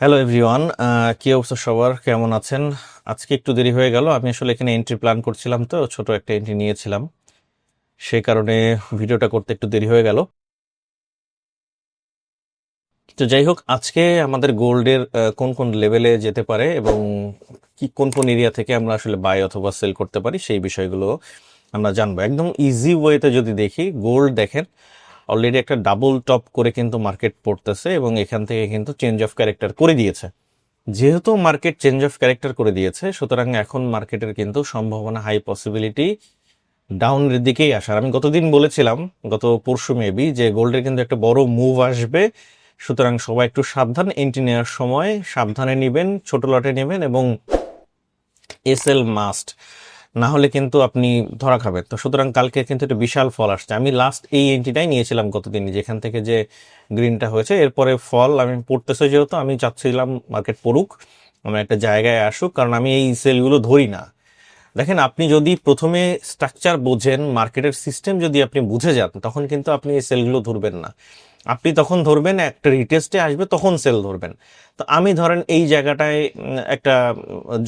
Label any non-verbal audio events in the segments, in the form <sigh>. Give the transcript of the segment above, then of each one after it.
Hello everyone কি অবস্থা সবার? কেমন আছেন? আজকে একটু দেরি হয়ে গেল। আমি আসলে এখানে এন্ট্রি প্ল্যান করছিলাম তো, ছোট একটা এন্ট্রি নিয়েছিলাম। সেই কারণে ভিডিওটা করতে একটু দেরি হয়ে গেল। তো যাই হোক, আজকে আমাদের গোল্ডের কোন কোন লেভেলে যেতে পারে এবং কি, কোন কোন এরিয়া থেকে আমরা আসলে বাই অথবা সেল করতে পারি সেই বিষয়গুলো আমরা জানব। একদম ইজি ওয়েতে যদি দেখি গোল্ড দেখেন অলরেডি একটা ডাবল টপ করে কিন্তু মার্কেট পড়তেছে এবং এখান থেকে কিন্তু চেঞ্জ অফ ক্যারেক্টার করে দিয়েছে। যেহেতু মার্কেট চেঞ্জ অফ ক্যারেক্টার করে দিয়েছে, সুতরাং এখন মার্কেটের কিন্তু সম্ভাবনা হাই পসিবিলিটি ডাউনের দিকেই আসার। আমি গতদিন বলেছিলাম, গত পরশু মেবি যে গোল্ডের কিন্তু একটা বড় মুভ আসবে। সুতরাং সবাই একটু সাবধান এন্ট্রি নেওয়ার সময় সাবধানে নেবেন, ছোট লটে নেবেন এবং এস এল মাস্ট না হলে কিন্তু আপনি ধরা খাবেন। তো সুতরাং কালকে কিন্তু একটা বিশাল ফল আসছে। আমি লাস্ট এই এন্ট্রিটাই নিয়েছিলাম কতদিন যেখান থেকে যে গ্রিনটা হয়েছে। এরপরে ফল আমি পড়তেছে যেহেতু, আমি চাচ্ছিলাম মার্কেট পড়ুক আমার একটা জায়গায় আসুক, কারণ আমি এই সেলগুলো ধরি না। দেখেন, আপনি যদি প্রথমে স্ট্রাকচার বোঝেন মার্কেটের সিস্টেম যদি আপনি বুঝে যান, তখন কিন্তু আপনি এই সেলগুলো ধরবেন না। আপনি তখন ধরবেন একটা রিটেস্টে আসবে, তখন সেল ধরবেন। তো আমি ধরেন এই জায়গাটায় একটা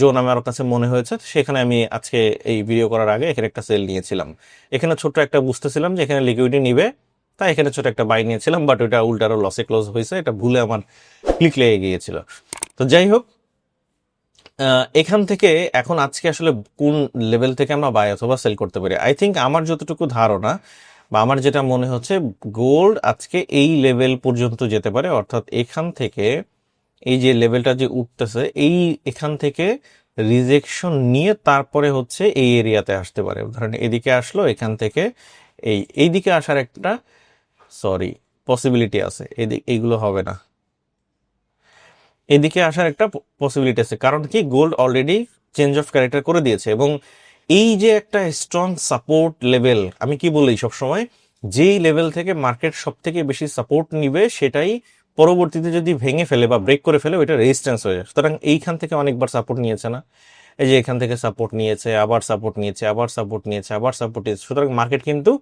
জোন আমার কাছে মনে হয়েছে সেখানে আমি আজকে এই ভিডিও করার আগে এখানে একটা সেল নিয়েছিলাম। এখানে ছোট্ট একটা বুঝতেছিলাম যে এখানে লিকুইডিটি নিবে, তাই এখানে ছোট একটা বাই নিয়েছিলাম বাট ওটা উল্টারও লসে ক্লোজ হয়েছে, এটা ভুলে আমার ক্লিক লেগে গিয়েছিল। তো যাই হোক এখান থেকে এখন আজকে আসলে কোন লেভেল থেকে আমরা বাই অথবা সেল করতে পারি? আই থিঙ্ক আমার যতটুকু ধারণা বা আমার যেটা মনে হচ্ছে গোল্ড আজকে এই লেভেল পর্যন্ত যেতে পারে, অর্থাৎ এখান থেকে এই যে লেভেলটা যে উঠতেছে, এই এখান থেকে রিজেকশন নিয়ে তারপরে হচ্ছে এই এরিয়াতে আসতে পারে। ধরেন এদিকে আসলো, এখান থেকে এই, এইদিকে আসার একটা সরি পসিবিলিটি আছে। এদিকে এইগুলো হবে না। এদিকে আসার একটা পসিবিলিটি আছে। কারণ কি gold already change of character করে দিয়েছে এবং এই যে একটা স্ট্রং সাপোর্ট লেভেল আমি কি বলি সবসময়? যেই লেভেল থেকে মার্কেট সব থেকে বেশি সাপোর্ট নিবে, সেটাই পরবর্তীতে যদি ভেঙে ফেলে বা ব্রেক করে ফেলে, ওইটা রেজিস্ট্যান্স হয়ে যায়। সুতরাং এইখান থেকে অনেকবার সাপোর্ট নিয়েছে না। এই যে এখান থেকে সাপোর্ট নিয়েছে, আবার সাপোর্ট নিয়েছে, আবার সাপোর্ট নিয়েছে, আবার সাপোর্ট নিয়েছে। সুতরাং মার্কেট কিন্তু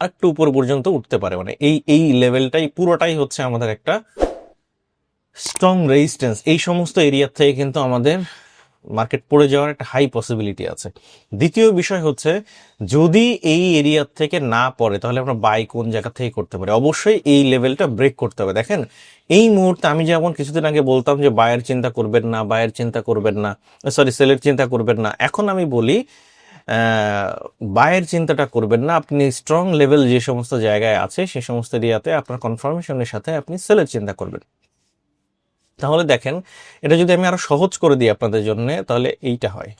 একটু উপর পর্যন্ত উঠতে পারে। মানে এই এই লেভেলটাই পুরোটাই হচ্ছে আমাদের একটা স্ট্রং রেজিস্ট্যান্স এই সমস্ত এরিয়ার থেকে কিন্তু আমাদের মার্কেট পড়ে যাওয়ার একটা হাই পসিবিলিটি আছে। দ্বিতীয় বিষয় হচ্ছে, যদি এই এরিয়া থেকে না পড়ে, তাহলে আমরা বাই কোন জায়গা থেকে করতে পারি? অবশ্যই এই লেভেলটা ব্রেক করতে হবে। দেখেন, এই মুহূর্তে আমি যেমন কিছুদিন আগে বলতাম যে বায়ের চিন্তা করবেন না বায়ের চিন্তা করবেন না সরি সেলের চিন্তা করবেন না। এখন আমি বলি বায়ের চিন্তাটা করবেন না। আপনি স্ট্রং লেভেল যে সমস্ত জায়গায় আছে, সে সমস্ত এরিয়াতে আপনার কনফার্মেশনের সাথে আপনি সেলের চিন্তা করবেন। তাহলে দেখেন, এটা যদি আমি আরও সহজ করে দিই আপনাদের জন্য, তাহলে এইটা হয়।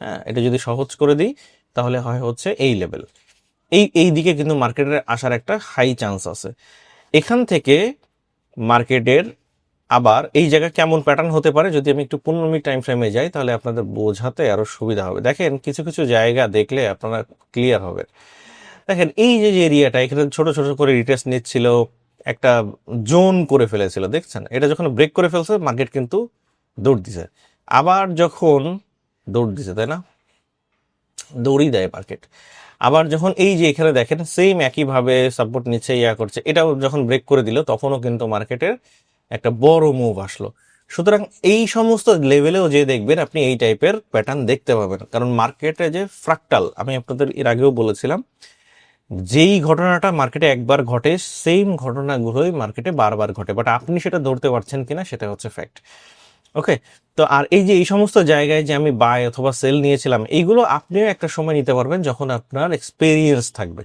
হ্যাঁ এটা যদি সহজ করে দিই, তাহলে হয় হচ্ছে এই লেভেল এই এই দিকে কিন্তু মার্কেটের আসার একটা হাই চান্স আছে। এখান থেকে মার্কেটের আবার এই জায়গায় কেমন প্যাটার্ন হতে পারে, যদি আমি একটু পনেরো মিনিট টাইম ফ্রেমে যাই, তাহলে আপনাদের বোঝাতে আরও সুবিধা হবে। দেখেন, কিছু কিছু জায়গা দেখলে আপনারা ক্লিয়ার হবে। দেখেন, এই যে যে এরিয়াটা এখানে ছোট ছোট করে রিটেস্ট নিচ্ছিল একটা জোন করে ফেলেছিল, দেখছেন? এটা যখন ব্রেক করে ফেলছে মার্কেট কিন্তু দৌড় দিছে। আবার যখন দৌড় দিছে, তাই না? দৌড়ই দেয় মার্কেট আবার যখন এই যে এখানে দেখেন সেম একইভাবে সাপোর্ট নিচ্ছে, ইয়া করছে, এটাও যখন ব্রেক করে দিল, তখনও কিন্তু মার্কেটের একটা বড় মুভ আসলো। সুতরাং এই সমস্ত লেভেলেও যে দেখবেন, আপনি এই টাইপের প্যাটার্ন দেখতে পাবেন। কারণ মার্কেটে যে ফ্রাকটাল আমি আপনাদের এর আগেও বলেছিলাম যেই ঘটনাটা মার্কেটে একবার ঘটে সেম ঘটনাগুলোই মার্কেটে বারবার ঘটে। বাট আপনি সেটা ধরতে পারছেন কিনা সেটা হচ্ছে ফ্যাক্ট ওকে তো আর এই যে এই সমস্ত জায়গায় যে আমি বাই অথবা সেল নিয়েছিলাম, এইগুলো আপনিও একটা সময় নিতে পারবেন যখন আপনার এক্সপিরিয়েন্স থাকবে।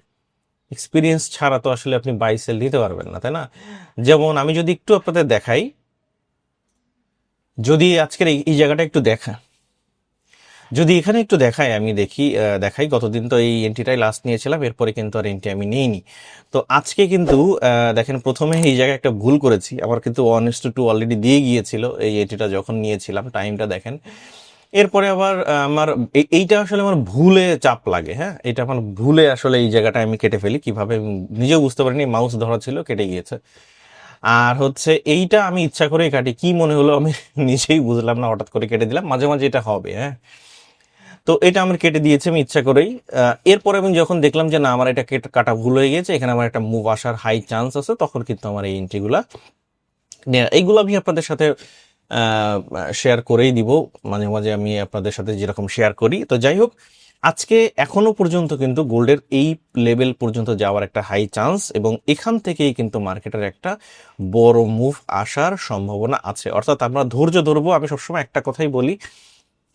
এক্সপিরিয়েন্স ছাড়া তো আসলে আপনি বাই সেল নিতে পারবেন না, তাই না? যেমন আমি যদি একটু আপনাদের দেখাই, যদি আজকের এই জায়গাটা একটু দেখা। যদি এখানে একটু দেখাই, আমি দেখি দেখাই, গতদিন তো এই এন্ট্রিটাই লাস্ট নিয়েছিলাম, এরপরে কিন্তু আর এন্ট্রি আমি নেইনি। তো আজকে কিন্তু দেখেন, প্রথমে এই জায়গায় একটা ভুল করেছি আমার কিন্তু one is to two already দিয়ে গিয়েছিল, এই এন্ট্রিটা যখন নিয়েছিলাম টাইমটা দেখেন। এরপরে আবার আমার এইটা আসলে আমার ভুলে চাপ লাগে হ্যাঁ? এটা আমার ভুলে আসলে এই জায়গাটা আমি কেটে ফেলি, কীভাবে নিজেও বুঝতে পারিনি মাউস ধরা ছিল, কেটে গিয়েছে। আর হচ্ছে এইটা আমি ইচ্ছা করেই কাটি, কি মনে হলো আমি <laughs> নিজেই বুঝলাম না, হঠাৎ করে কেটে দিলাম, মাঝে মাঝে এটা হবে হ্যাঁ? তো এটা আমার কেটে দিয়েছে, আমি ইচ্ছা করেই। এরপরে আমি যখন দেখলাম যে না, আমার এটা কেটে কাটা ভুল হয়ে গেছে, এখানে আমার একটা মুভ আসার হাই চান্স আছে, তখন কিন্তু আমার এই এন্ট্রিগুলা এইগুলো আমি আপনাদের সাথে শেয়ার করেই দিব। মাঝে মাঝে আমি আপনাদের সাথে যেরকম শেয়ার করি। তো যাই হোক, আজকে এখনও পর্যন্ত কিন্তু গোল্ডের এই লেভেল পর্যন্ত যাওয়ার একটা হাই চান্স এবং এখান থেকেই কিন্তু মার্কেটের একটা বড় মুভ আসার সম্ভাবনা আছে। অর্থাৎ আমরা ধৈর্য ধরবো, আমি সবসময় একটা কথাই বলি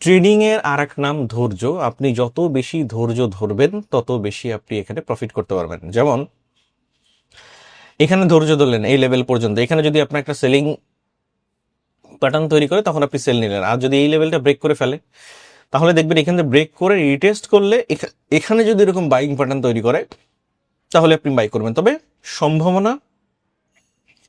ট্রেডিং এর আর এক নাম ধৈর্য। আপনি যত বেশি ধৈর্য ধরবেন, তত বেশি আপনি এখানে প্রফিট করতে পারবেন। যেমন, এখানে ধৈর্য ধরলেন, এই লেভেল পর্যন্ত। এখানে যদি আপনার একটা সেলিং প্যাটার্ন তৈরি করে, তখন আপনি সেল নিলেন। আর যদি এই লেভেলটা ব্রেক করে ফেলে, তাহলে দেখবেন এখানে ব্রেক করে রিটেস্ট করলে এখা- এখানে যদি এরকম বাইং প্যাটার্ন তৈরি করে, তাহলে আপনি বাই করবেন। তবে সম্ভাবনা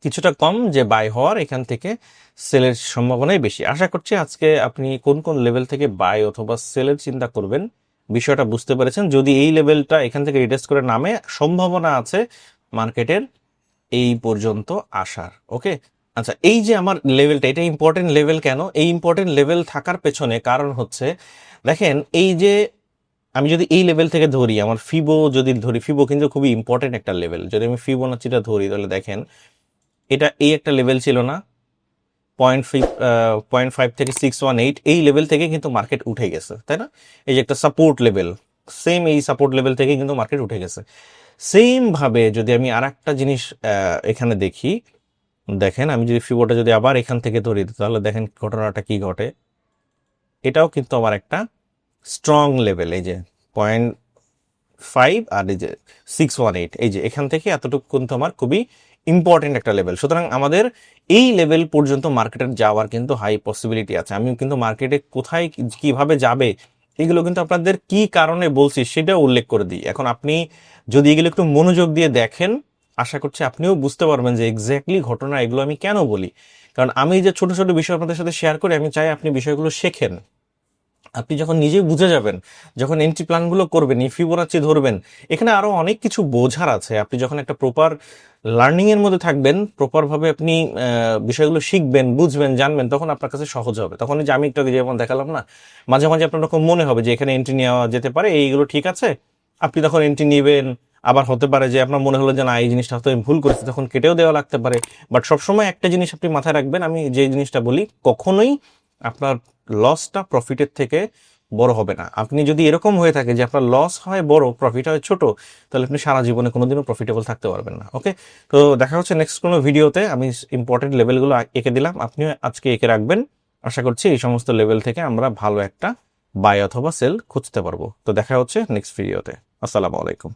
কিছুটা কম যে বাই হওয়ার এখান থেকে সেলের সম্ভাবনাই বেশি। আশা করছি আজকে আপনি কোন কোন লেভেল থেকে বাই অথবা সেলের চিন্তা করবেন, বিষয়টা বুঝতে পেরেছেন। যদি এই লেভেলটা এখান থেকে রিটেস্ট করে নামে, সম্ভাবনা আছে মার্কেটের এই পর্যন্ত আসার। ওকে আচ্ছা এই যে আমার লেভেলটা এটা ইম্পর্টেন্ট লেভেল কেন? এই ইম্পর্টেন্ট লেভেল থাকার পেছনে কারণ হচ্ছে, দেখেন এই যে আমি যদি এই লেভেল থেকে ধরি, আমার ফিবো যদি ধরি ফিবো কিন্তু খুবই ইম্পর্টেন্ট একটা লেভেল যদি আমি ফিবোনাচিটা ধরি, তাহলে দেখেন এটা এই একটা লেভেল ছিল না। পয়েন্ট পয়েন্ট ফাইভ থেকে সিক্স ওয়ান এইট এই লেভেল থেকে কিন্তু মার্কেট উঠে গেছে, তাই না? এই যে একটা সাপোর্ট লেভেল সেম এই সাপোর্ট লেভেল থেকে কিন্তু মার্কেট উঠে গেছে। সেম ভাবে যদি আমি আর একটা জিনিস এখানে দেখি, দেখেন আমি যদি ফিবোটা যদি আবার এখান থেকে ধরি, তাহলে দেখেন ঘটনাটা কি ঘটে। এটাও কিন্তু আমার একটা স্ট্রং লেভেল এই যে পয়েন্ট ফাইভ আর এই যে সিক্স ওয়ান এইট এই যে এখান থেকে এতটুকু কিন্তু আমার খুবই ইম্পর্টেন্ট একটা লেভেল সুতরাং আমাদের এই লেভেল পর্যন্ত মার্কেটের যাওয়ার কিন্তু হাই পসিবিলিটি আছে। আমি কিন্তু মার্কেটে কোথায় কীভাবে যাবে, এগুলো কিন্তু আপনাদের কি কারণে বলছি সেটা উল্লেখ করে দিই। এখন আপনি যদি এগুলো একটু মনোযোগ দিয়ে দেখেন, আশা করছি আপনিও বুঝতে পারবেন যে এক্স্যাক্টলি ঘটনা এগুলো আমি কেন বলি। কারণ আমি যে ছোট ছোট বিষয় আপনাদের সাথে শেয়ার করি, আমি চাই আপনি বিষয়গুলো শেখেন। আপনি যখন নিজে বুঝে যাবেন, যখন এন্ট্রি প্ল্যানগুলো করবেন, এই ফিবোনাচি ধরবেন, এখানে আরও অনেক কিছু বোঝার আছে। আপনি যখন একটা প্রপার লার্নিংয়ের মধ্যে থাকবেন প্রপার ভাবে আপনি বিষয়গুলো শিখবেন, বুঝবেন, জানবেন, তখন আপনার কাছে সহজ হবে। তখন যে আমি একটু যেমন দেখালাম না, মাঝে মাঝে আপনার রকম মনে হবে যে এখানে এন্ট্রি নেওয়া যেতে পারে, এইগুলো ঠিক আছে। আপনি তখন এন্ট্রি নেবেন, আবার হতে পারে যে আপনার মনে হলো যে না, এই জিনিসটা হয়তো আমি ভুল করেছি, তখন কেটেও দেওয়া লাগতে পারে। বাট সবসময় একটা জিনিস আপনি মাথায় রাখবেন, আমি যে জিনিসটা বলি, কখনোই আপনার লসটা প্রফিটের থেকে বড় হবে না। আপনি যদি এরকম হয়ে থাকে যে আপনার লস হয় বড় প্রফিট হয় ছোট, তাহলে আপনি সারা জীবনে কোনোদিনও প্রফিটেবল থাকতে পারবেন না ওকে তো দেখা হচ্ছে নেক্সট কোনো ভিডিওতে আমি ইম্পর্টেন্ট লেভেলগুলো এঁকে দিলাম। আপনিও আজকে এঁকে রাখবেন। আশা করছি এই সমস্ত লেভেল থেকে আমরা ভালো একটা বাই অথবা সেল খুঁজতে পারব। তো দেখা হচ্ছে নেক্সট ভিডিওতে আসসালামু আলাইকুম।